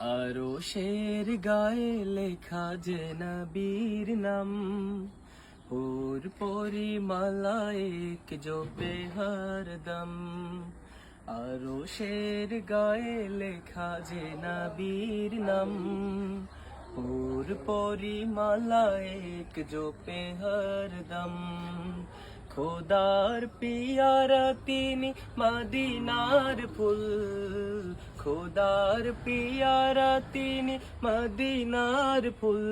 আরও শের গায়ে লেখা যে নবীর নাম। পুর পরিমালা এক জপে হরদম আরও শের গায়ে লেখা যে নবীর নাম। পুর পরিমালা এক জপে হরদম খোদার পিয়ারা তিনি মদিনার ফুল। খোদার পিয়ারা তিনি মদিনার ফুল।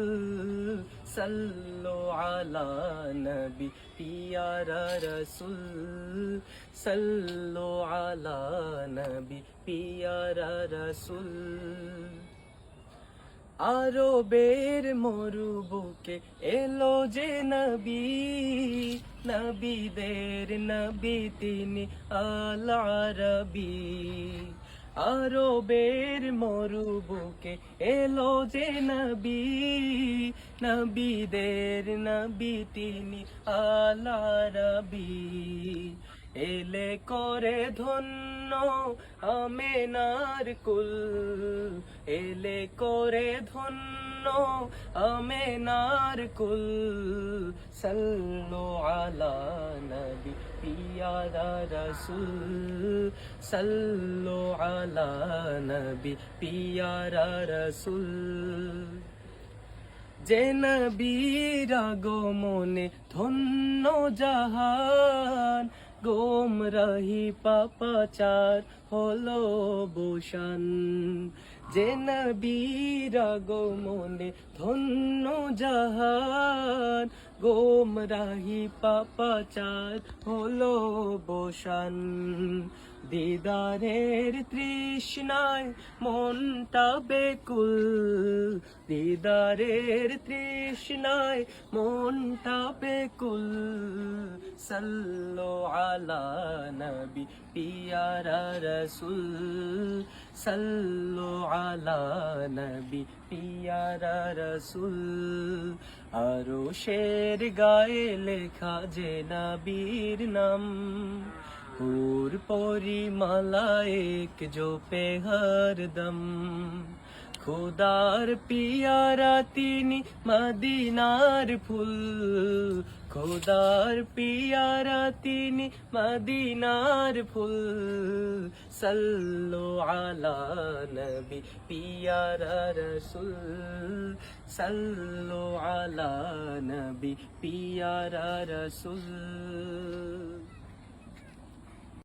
সাল্লো আলা নবী পিয়ারা রসুল। সাল্লো আলা নবী পিয়ারা রসুল। আরবের মরুবুকে এলো যে নবী। নবীদের নবী তিনি আল আরবি আরবের মরুবুকে এলো যে নবী। নবীদের নবী তিনি আল আরবি এলে করে ধন্য আমেনার কুল। এলে করে ধন্য আমেনার কুল। সাল্লো আলা নবী, পিয়ারা রসুল। সাল্লো আলা নবী, পিয়ারা রসুল। যে নবীর আগমনে ধন্য জাহান গোম রাহি পাপাচার হলো বসান যে নবীর আগমনে ধন্য জাহান, গোম রাহি পাপাচার হলো বসান দিদারের তৃষ্ণায় মনটা বেকুল, দিদারের তৃষ্ণায় মনটা বেকুল। সাল্লো আলা নবী, পিয়ারা রসুল। সাল্লো আলা নবি, পিয়ারা রসুল। আরও শের গায়ে লেখা যে নবীর নাম। হুর পরি মালায়েক জো পে হরদম খুদার পিয়ারা তিনি মদিনার ফুল। খুদার পিয়ারা তিনি মদিনার ফুল। সাল্লো আলা নবী পিয়ারা রসুল। সাল্লো আলা নবী পিয়ারা রসুল।